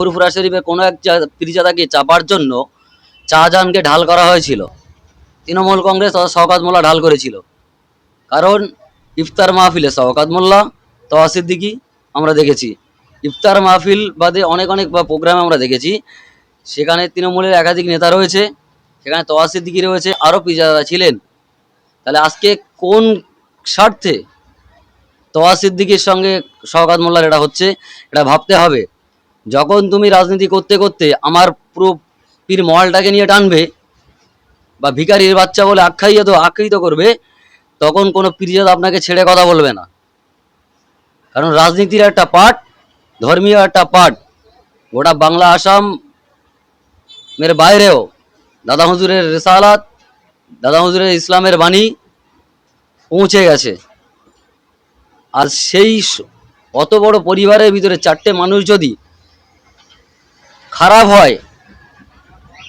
ফুরফুরা শরীফে কোনো এক পীরজাদাকে চাপার জন্য শাহজাহানকে ঢাল করা হয়েছিল। তৃণমূল কংগ্রেস তথা শওকাত মোল্লা ঢাল করেছিল। কারণ ইফতার মাহফিলে শওকাত মোল্লা তওয়া সিদ্দিকি আমরা দেখেছি। ইফতার মাহফিল বাদে অনেক অনেক বা প্রোগ্রামে আমরা দেখেছি। সেখানে তৃণমূলের একাধিক নেতা রয়েছে, সেখানে তওয়া সিদ্দিকি রয়েছে, আরও পীরজাদা ছিলেন। তাহলে আজকে কোন স্বার্থে তোয়া সিদ্দিকির সঙ্গে শওকাত মোল্লার এটা হচ্ছে, এটা ভাবতে হবে। যখন তুমি রাজনীতি করতে করতে আমার পুরো পীর মহলটাকে নিয়ে টানবে বা ভিখারির বাচ্চা বলে আখ্যায়িত আখ্যায়িত করবে, তখন কোনো পীরজাদ আপনাকে ছেড়ে কথা বলবে না। কারণ রাজনীতির একটা পার্ট ধর্মীয় একটা পার্ট গোটা বাংলা, আসাম এর বাইরেও দাদা হুজুরের রেসালাত, দাদা হুজুরের ইসলামের বাণী পৌঁছে গেছে। আর সেই অত বড় পরিবারের ভিতরে চারটে মানুষ যদি খারাপ হয়।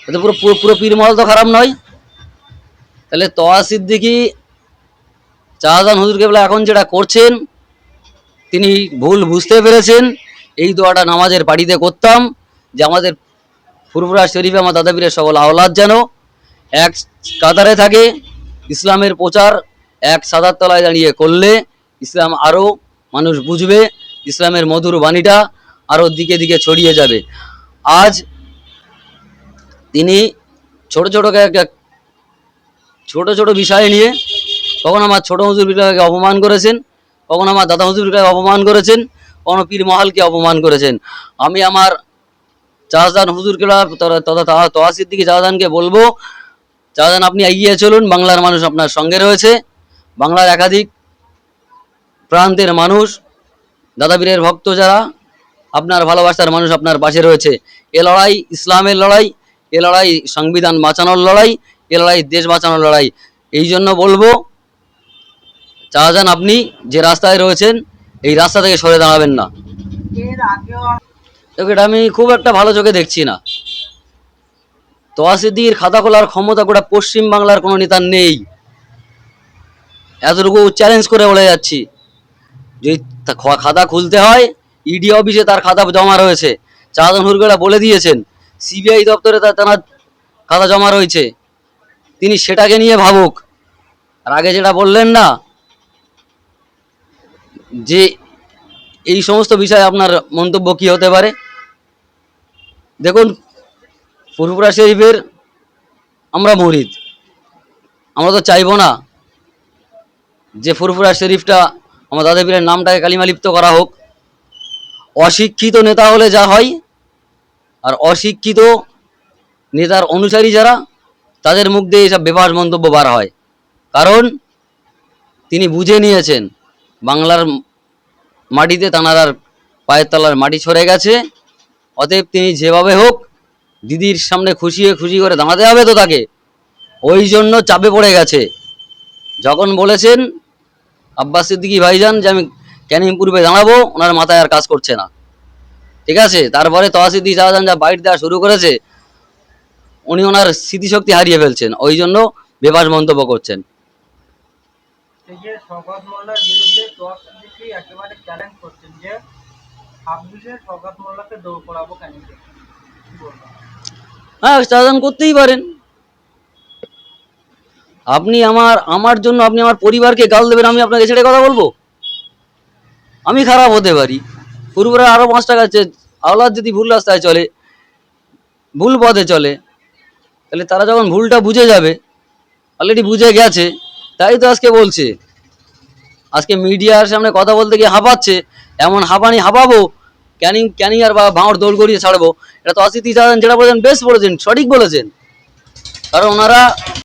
তাহলে পুরো পুরো পুরো পীরমহল তো খারাপ নয়। তাহলে তোয়া সিদ্দিকি শাহজাহান হুজুর কেবলা এখন যেটা করছেন, তিনি ভুল বুঝতে পেরেছেন। এই দোয়াটা নামাজের বাড়িতে করতাম, যে আমাদের ফুরফুরা শরীফে আমার দাদাবীরের সকল আওলাদ যেন এক কাতারে থাকে, ইসলামের প্রচার এক সাদার তলায় দাঁড়িয়ে করলে ইসলাম আরও মানুষ বুঝবে, ইসলামের মধুর বাণীটা আরও দিকে দিকে ছড়িয়ে যাবে। আজ তিনি ছোট ছোট ছোট ছোট বিষয় নিয়ে কখন আমার ছোট হুজুর বিটাকে অপমান করেছেন, কখন আমার দাদা হুজুর বিটাকে অপমান করেছেন, কখনো পীর মহালকে অপমান করেছেন। আমি আমার শাহজাহান হুজুরকে তথা তোয়া সিদ্দিকি শাহজাহানকে বলব শাহজাহান আপনি এগিয়ে চলুন, বাংলার মানুষ আপনার সঙ্গে রয়েছে। বাংলার একাধিক প্রান্তের মানুষ দাদাবীরের ভক্ত যারা আপনার ভালোবাসার মানুষ আপনার পাশে রয়েছে। এ লড়াই ইসলামের লড়াই, এ লড়াই সংবিধান বাঁচানোর লড়াই, এ লড়াই দেশ বাঁচানোর লড়াই। এই জন্য বলব শাহজাহান আপনি, যে রাস্তায় রয়েছেন, এই রাস্তা থেকে সরে দাঁড়াবেন না। এটা আমি খুব একটা ভালো চোখে দেখছি না। তোয়াসিদ্দির খাতা খোলার ক্ষমতা গোটা পশ্চিম বাংলার কোনো নেতার নেই। এতটুকু চ্যালেঞ্জ করে বলে যাচ্ছি। যদি খাতা খুলতে হয় ইডি অফিসে তার খাতা জমা রয়েছে। চাঁদন হুরগোলা বলে দিয়েছেন সিবিআই দপ্তরে তার তার খাতা জমা রয়েছে। তিনি সেটাকে নিয়ে ভাবুক। আর আগে যেটা বললেন না, যে এই সমস্ত বিষয়ে আপনার মন্তব্য কি হতে পারে? দেখুন, ফুরফুরা শরীফের আমরা মরিদ। আমরা তো চাইব না যে ফুরফুরা শরীফটা আমার দাদা পীরের নামটাকে কালিমালিপ্ত করা হোক। অশিক্ষিত নেতা হলে যা হয়, আর অশিক্ষিত নেতার অনুসারী যারা, তাদের মুখ দিয়ে এসব বেফাস মন্তব্য বার হয়। কারণ, তিনি বুঝে নিয়েছেন, বাংলার মাটিতে তানার পায়ের তলার মাটি সরে গেছে, অতএব তিনি যেভাবে হোক, দিদির সামনে খুশি হয়ে খুশি করে দাঁড়াতে হবে তো তাকে। ওই জন্য চাপে পড়ে গেছে। যখন বলেছেন, আব্বাস সিদ্দিকি ভাইজান যে আমি ক্যানিং পূর্বে দাঁড়াবো ওনার মাথায় আর কাজ করছে না। ঠিক আছে? তারপরে তহাসিদ্দি শাহজাহান যা বাইট দেওয়া শুরু করেছে উনি ওনার স্মৃতিশক্তি হারিয়ে ফেলছেন। ওই জন্য বেবাস মন্তব্য করছেন। হ্যাঁ শাহজাহান করতেই পারেন। আপনি আমার আমার জন্য আপনি আমার পরিবারকে গাল দেবেন আমি আপনাকে ছেড়ে কথা বলব? আমি খারাপ হতে পারি। পূর্বরা আরও পাঁচটা গাছে আওলাদ যদি ভুল রাস্তায় চলে, ভুল পথে চলে, তাহলে তারা যখন ভুলটা বুঝে যাবে অলরেডি বুঝে গেছে, তাই তো আজকে বলছে। আজকে মিডিয়ার সামনে কথা বলতে গিয়ে হাঁপাচ্ছে, এমন হাঁপানি হাঁপাবো, ক্যানিং ক্যানিং আর বা ভাঁড় দৌড় করিয়ে ছাড়বো, এটা তো অসিতি যেটা বলেছেন, বেশ বলেছেন, সঠিক বলেছেন। কারণ ওনারা